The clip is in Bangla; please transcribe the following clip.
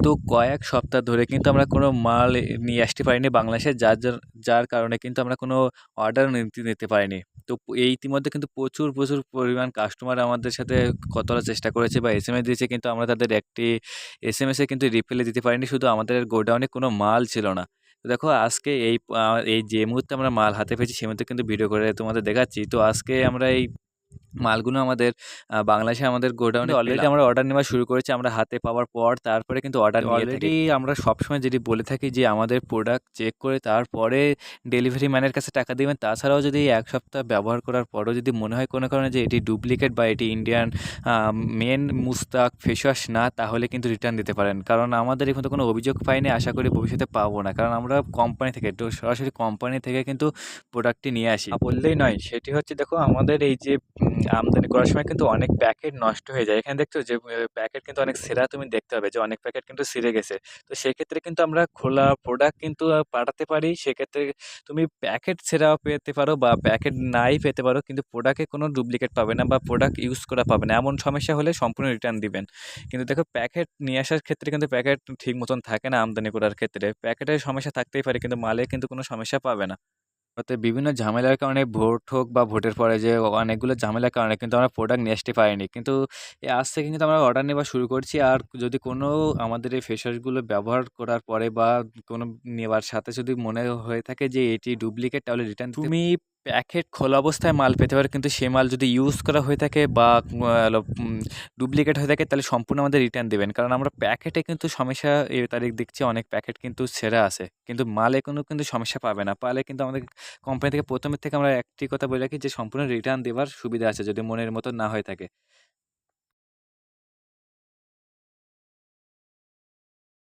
গত কয়েক সপ্তাহ ধরে কিন্তু আমরা কোনো মাল নিয়ে আসতে পারিনি বাংলাদেশে, যার যার কারণে কিন্তু আমরা কোনো অর্ডার নিতে পারিনি। তো এই ইতিমধ্যে কিন্তু প্রচুর প্রচুর পরিমাণ কাস্টমার আমাদের সাথে বলার চেষ্টা করেছে বা এস এম এস দিয়েছে কিন্তু আমরা তাদের একটি এস এম এসে কিন্তু রিপ্লাই দিতে পারিনি, শুধু আমাদের গোডাউনে কোনো মাল ছিল না। তো দেখো, আজকে এই এই যে মুহূর্তে আমরা মাল হাতে পেয়েছি, সে মুহূর্তে কিন্তু ভিডিও করে তোমাদের দেখাচ্ছি। তো আজকে আমরা এই মালগুলো আমাদের বাংলাদেশে আমাদের গোডাউনে অলরেডি আমরা অর্ডার নেওয়া শুরু করেছি আমরা হাতে পাওয়ার পর তারপরে কিন্তু অর্ডার অলরেডি আমরা সবসময় যেটি বলে থাকি যে আমাদের প্রোডাক্ট চেক করে তারপরে ডেলিভারি ম্যানের কাছে টাকা দিবেন। তাছাড়াও যদি এক সপ্তাহ ব্যবহার করার পরও যদি মনে হয় কোনো কারণে যে এটি ডুপ্লিকেট বা এটি Indian men Mustaq face wash না তাহলে কিন্তু রিটার্ন দিতে পারেন। কারণ আমাদের এখন তো কোনো অভিযোগ পাইনি আশা করি ভবিষ্যতে পাবো না। কারণ আমরা কোম্পানি থেকে তো সরাসরি কোম্পানি থেকে কিন্তু প্রোডাক্টটি নিয়ে আসি। বললেই নয় সেটি হচ্ছে দেখো আমাদের এই যে আমদানি করার সময় কিন্তু অনেক প্যাকেট নষ্ট হয়ে যায়। এখানে দেখছ যে প্যাকেট কিন্তু অনেক সেরা তুমি দেখতে পাবে যে, অনেক প্যাকেট কিন্তু ছিঁড়ে গেছে। তো সেক্ষেত্রে কিন্তু আমরা খোলা প্রোডাক্ট কিন্তু পাঠাতে পারি। সেক্ষেত্রে তুমি প্যাকেট ছেঁড়াও পেতে পারো বা প্যাকেট নাই পেতে পারো, কিন্তু প্রোডাক্টে কোনো ডুপ্লিকেট পাবে না বা প্রোডাক্ট ইউজ করা পাবে না। এমন সমস্যা হলে সম্পূর্ণ রিটার্ন দিবেন। কিন্তু দেখো প্যাকেট নিয়ে আসার ক্ষেত্রে কিন্তু প্যাকেট ঠিক মতন থাকে না আমদানি করার ক্ষেত্রে। প্যাকেটের সমস্যা থাকতেই পারে, কিন্তু মালে কিন্তু কোনো সমস্যা পাবে না। ওতে বিভিন্ন ঝামেলার কারণে ভোট হোক বা ভোটের পরে যে অনেকগুলো ঝামেলার কারণে কিন্তু আমরা প্রোডাক্ট নিয়ে আসতে পারিনি। কিন্তু এ আজ থেকে কিন্তু আমরা অর্ডার নেওয়া শুরু করছি। আর যদি কোনো আমাদের এই ফেসওয়াশগুলো ব্যবহার করার পরে বা কোনো নেওয়ার সাথে যদি মনে হয়ে থাকে যে এটি ডুপ্লিকেট তাহলে রিটার্ন তুমি প্যাকেট খোলা অবস্থায় মাল পেতে পারে, কিন্তু সে মাল যদি ইউজ করা হয়ে থাকে বা ডুপ্লিকেট হয়ে থাকে, তাহলে সম্পূর্ণ আমাদের রিটার্ন দেবেন। কারণ আমরা প্যাকেটে কিন্তু সমস্যা, এ তারিখ দেখছি অনেক প্যাকেট কিন্তু সেরা আছে। কিন্তু মালে কোনো কিন্তু সমস্যা পাবে না। পালে কিন্তু আমাদের কোম্পানি থেকে প্রথমের থেকে আমরা একটি কথা বলে রাখি যে, সম্পূর্ণ রিটার্ন দেওয়ার সুবিধা আছে যদি মনের মতো না হয়ে থাকে।